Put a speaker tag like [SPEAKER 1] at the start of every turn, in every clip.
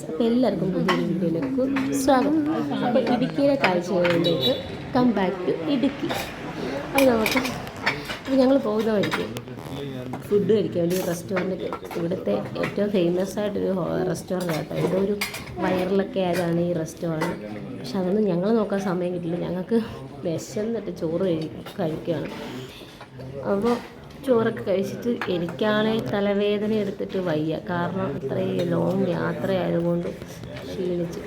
[SPEAKER 1] അപ്പോൾ എല്ലാവർക്കും പുതിയൊരു വീഡിയോയിലേക്ക് സ്വാഗതം. അപ്പോൾ ഇടുക്കിയിലെ കാഴ്ചകളിലേക്ക് കം ബാക്ക് ടു ഇടുക്കി. അത് നമുക്ക് അപ്പോൾ ഞങ്ങൾ പോകുന്ന വഴിക്ക് ഫുഡ് കഴിക്കാൻ വേണ്ടി റെസ്റ്റോറന്റ് ഇവിടുത്തെ ഏറ്റവും ഫേമസ് ആയിട്ടൊരു റെസ്റ്റോറന്റ് കേട്ടോ ഇവിടെ ഒരു വയറിലൊക്കെ ആയതാണ് ഈ റെസ്റ്റോറന്റ് പക്ഷെ അതൊന്നും ഞങ്ങൾ നോക്കാൻ സമയം കിട്ടില്ല. ഞങ്ങൾക്ക് വിശന്നിട്ട് ചോറ് കഴി കഴിക്കുകയാണ്. അപ്പോൾ ചോറൊക്കെ കഴിച്ചിട്ട് എനിക്കാണെ തലവേദന എടുത്തിട്ട് വയ്യ. കാരണം ഇത്രയും ലോങ് യാത്രയായതുകൊണ്ട് ക്ഷീണിച്ച്.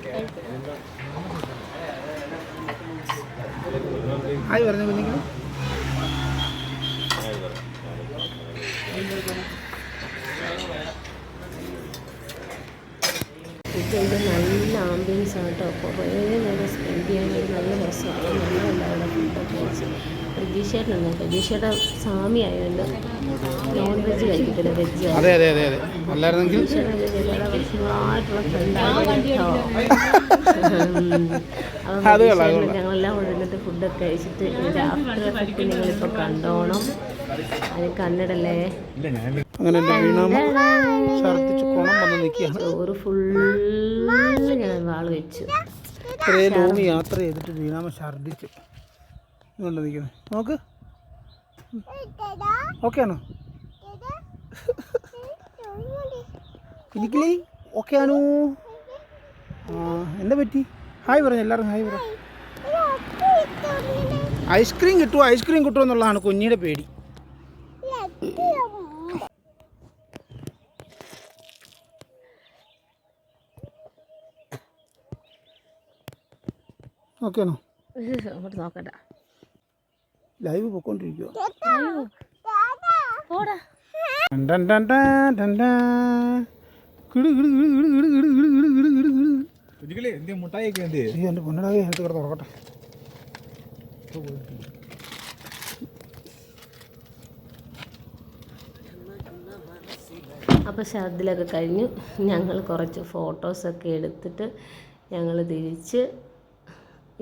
[SPEAKER 1] ഫുഡ് നല്ല ആംബിയൻസ് ആണ് കേട്ടോ കുറേ നേരം സ്പെൻഡ് ചെയ്യാൻ നല്ല രസമാണ്. നല്ല അവിടെ ഫുഡൊക്കെ കഴിച്ച് പ്രതീക്ഷയായിട്ടുണ്ടോ? പ്രതീക്ഷയുടെ സ്വാമി ആയതുകൊണ്ട് നോൺ വെജ് കഴിക്കത്തില്ല വെജ്
[SPEAKER 2] അതെ അതെ അതെ അതെ. അല്ലായിരുന്നെങ്കിൽ
[SPEAKER 1] വർഷങ്ങളായിട്ടുള്ള ഫ്രണ്ടാണ്. ഞങ്ങളെല്ലാം കൂടെ ഇരുന്നിട്ട് ഫുഡൊക്കെ കഴിച്ചിട്ട് ഇതിന്റെ ആഫ്റ്റർ എഫക്റ്റ് നിങ്ങളിപ്പോൾ കണ്ടോണം. അത് കണ്ണടല്ലേ
[SPEAKER 2] അങ്ങനെ
[SPEAKER 1] ചോറ് ഫുള്ള് ഞാൻ വാൾ വെച്ചു.
[SPEAKER 2] ഇത്രയും ലോങ് യാത്ര ചെയ്തിട്ട് വീണാമ ഛർദ്ദിച്ച്. ഇതുകൊണ്ട് നിൽക്കുന്നത് നോക്ക്. ഓക്കെ ആണോ? എനിക്കില്ലേ ഓക്കെ ആണോ? ആ എന്താ പറ്റി? ഹായ് പറഞ്ഞു എല്ലാവരും ഹായ് പറ. ഐസ്ക്രീം കിട്ടുമോ ഐസ്ക്രീം കിട്ടുമോ എന്നുള്ളതാണ് കുഞ്ഞിയുടെ പേടി. ഓക്കെ ആണോ?
[SPEAKER 1] അങ്ങോട്ട് നോക്കണ്ട.
[SPEAKER 2] ലൈവ് പൊക്കോണ്ടിരിക്കുക
[SPEAKER 1] പോടാ
[SPEAKER 2] എന്റെ പൊന്നടാകെ എടുത്ത് കിടന്ന് തുറക്കട്ടെ
[SPEAKER 1] അപ്പോൾ കഴിഞ്ഞു ഞങ്ങൾ കുറച്ച് ഫോട്ടോസൊക്കെ എടുത്തിട്ട് ഞങ്ങൾ തിരിച്ച്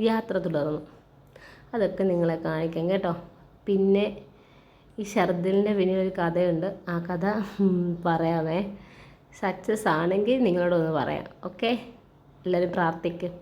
[SPEAKER 1] യാത്ര തുടർന്നു അതൊക്കെ നിങ്ങളെ കാണിക്കാം കേട്ടോ. പിന്നെ ഈ ഷർദിലിന്റെ പിന്നെ ഒരു കഥയുണ്ട്. ആ കഥ പറയാമേ. സക്സസ് ആണെങ്കിൽ നിങ്ങളോടൊന്ന് പറയാം. ഓക്കെ എല്ലാവരും പ്രാർത്ഥിക്കും.